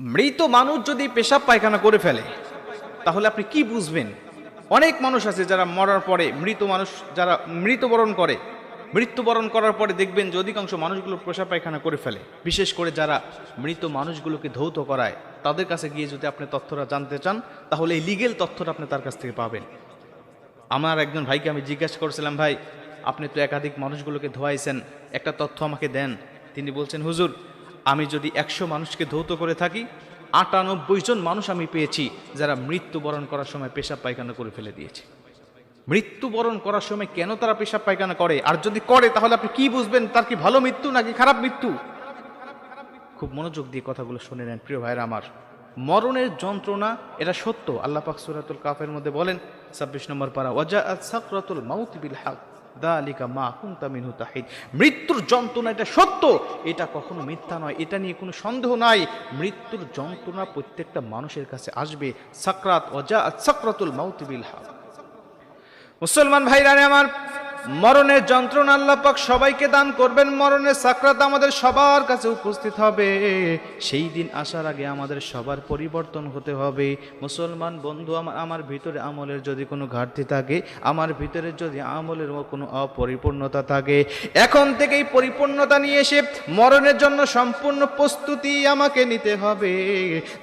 মৃত মানুষ যদি পেশাব পায়খানা করে ফেলে, তাহলে আপনি কি বুঝবেন? অনেক মানুষ আছে যারা মরার পরে মৃত মানুষ, যারা মৃত্যুবরণ করে, মৃত্যুবরণ করার পরে দেখবেন যে অধিকাংশ মানুষগুলো পেশাব পায়খানা করে ফেলে। বিশেষ করে যারা মৃত মানুষগুলোকে ধৌত করায়, তাদের কাছে গিয়ে যদি আপনি তথ্যটা জানতে চান, তাহলে এই লিগেল তথ্যটা আপনি তার কাছ থেকে পাবেন। আমার একজন ভাইকে আমি জিজ্ঞাসা করেছিলাম, ভাই, আপনি তো একাধিক মানুষগুলোকে ধোয়াইছেন, একটা তথ্য আমাকে দেন। তিনি বলছেন, হুজুর আমি যদি একশো মানুষকে ধৌত করে থাকি, আটানব্বই জন মানুষ আমি পেয়েছি যারা মৃত্যুবরণ করার সময় পেশাব পায়খানা করে ফেলে দিয়েছে। মৃত্যুবরণ করার সময় কেন তারা পেশাব পায়খানা করে? আর যদি করে, তাহলে আপনি কি বুঝবেন? তার কি ভালো মৃত্যু নাকি খারাপ মৃত্যু? খুব মনোযোগ দিয়ে কথাগুলো শুনে নেন প্রিয় ভাইরা আমার। মরণের যন্ত্রণা, এটা সত্য। আল্লাহ পাক সূরাতুল কাফের মধ্যে বলেন, ছাব্বিশ নম্বর পারা, ওয়াজাআত সাকরাতুল মাউত বিল হক। দালিকা মা কুন্তা মিনহু তাহিদ। মৃত্যুর যন্ত্রণা এটা সত্য, এটা কখনো মিথ্যা নয়, এটা নিয়ে কোনো সন্দেহ নাই। মৃত্যুর যন্ত্রণা প্রত্যেকটা মানুষের কাছে আসবে। সাকরাত অজা সাকরাতুল মাউতিবিল হা মুসলমান ভাইরা আমার মরণের যন্ত্রণা আল্লাহ পাক সবাইকে দান করবেন। মরণের সাকরাত আমাদের সবার কাছে উপস্থিত হবে। সেই দিন আসার আগে আমাদের সবার পরিবর্তন হতে হবে। মুসলমান বন্ধু আমার আমার ভিতরে আমলের যদি কোনো ঘাটতি থাকে, আমার ভিতরে যদি আমলের কোনো অপরিপূর্ণতা থাকে, এখন থেকেই পরিপূর্ণতা নিয়ে এসে মরণের জন্য সম্পূর্ণ প্রস্তুতি আমাকে নিতে হবে।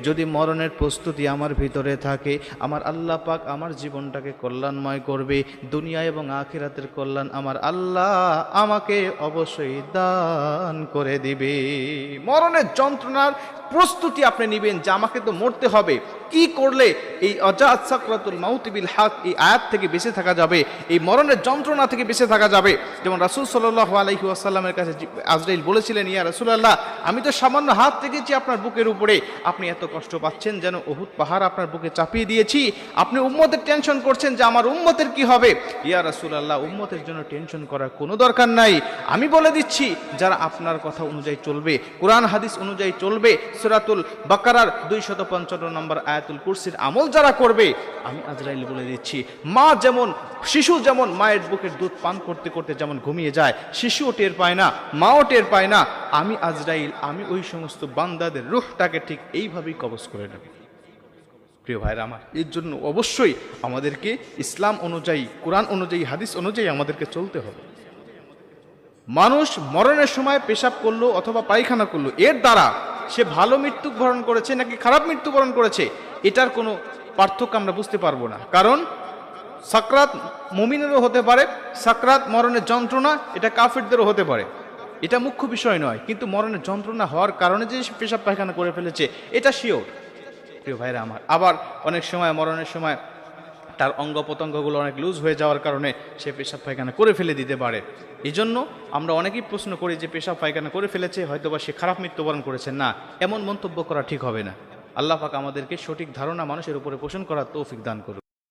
যদি মরণের প্রস্তুতি আমার ভিতরে থাকে, আমার আল্লাহ পাক আমার জীবনটাকে কল্যাণময় করবে। দুনিয়া এবং আখিরাতের কল্যাণ আমার আল্লাহ আমাকে অবশ্যই দান করে দিবে। মরণের যন্ত্রণার প্রস্তুতি আপনি নেবেন যে আমাকে তো মরতে হবে। কি করলে এই অজাত সাকরাতুল মাউতিবিল হাক এই আয়াত থেকে বেঁচে থাকা যাবে, এই মরণের যন্ত্রণা থেকে বেঁচে থাকা যাবে? যেমন রাসুল সাল্লাহ আলহি আসাল্লামের কাছে আজরাইল বলেছিলেন, ইয়া রাসুলাল্লাহ, আমি তো সামান্য হাত থেকেছি আপনার বুকের উপরে। আপনি এত কষ্ট পাচ্ছেন যেন অহুত পাহাড় আপনার বুকে চাপিয়ে দিয়েছি। আপনি উম্মতের টেনশন করছেন যে আমার উম্মতের কি হবে? ইয়া রাসুলাল্লাহ, উম্মতের জন্য টেনশন করার কোনো দরকার নাই। আমি বলে দিচ্ছি, যারা আপনার কথা অনুযায়ী চলবে, কোরআন, হাদিস অনুযায়ী চলবে সুরাতুল বাকারার দুই শত পঞ্চান্ন নম্বর আয়াতুল কুরসির আমল যারা করবে, আমি আজরাইল বলে দিচ্ছি, মা যেমন, শিশু যেমন মায়ের বুকের দুধ পান করতে করতে যেমন ঘুমিয়ে যায়, শিশুও টের পায় না, মাও টের পায় না, আমি আজরাইল, আমি ওই সমস্ত বান্দাদের রুহটাকে ঠিক এইভাবেই কবজ করে নেব। প্রিয় ভাইরা আমার, এর জন্য অবশ্যই আমাদেরকে ইসলাম অনুযায়ী, কোরআন অনুযায়ী, হাদিস অনুযায়ী আমাদেরকে চলতে হবে। মানুষ মরণের সময় পেশাব করল অথবা পায়খানা করল, এর দ্বারা সে ভালো মৃত্যুবরণ করেছে নাকি খারাপ মৃত্যুবরণ করেছে, এটার কোনো পার্থক্য আমরা বুঝতে পারব না। কারণ সাকরাত মুমিনেরও হতে পারে, সাকরাত মরণের যন্ত্রণা এটা কাফিরদেরও হতে পারে। এটা মুখ্য বিষয় নয়, কিন্তু মরণের যন্ত্রণা হওয়ার কারণে যে পেশাব পায়খানা করে ফেলেছে, এটা শিওর প্রিয় ভাইরা আমার, আবার অনেক সময় মরণের সময় তার অঙ্গ প্রত্যঙ্গগুলো অনেক লুজ হয়ে যাওয়ার কারণে সে পেশাব পায়খানা করে ফেলে দিতে পারে। এই জন্য আমরা অনেকেই প্রশ্ন করি যে, পেশাব পায়খানা করে ফেলেছে, হয়তোবা সে খারাপ মৃত্যুবরণ করেছে। না, এমন মন্তব্য করা ঠিক হবে না। আল্লাহ পাক আমাদেরকে সঠিক ধারণা মানুষের উপরে পোষণ করার তৌফিক দান করুন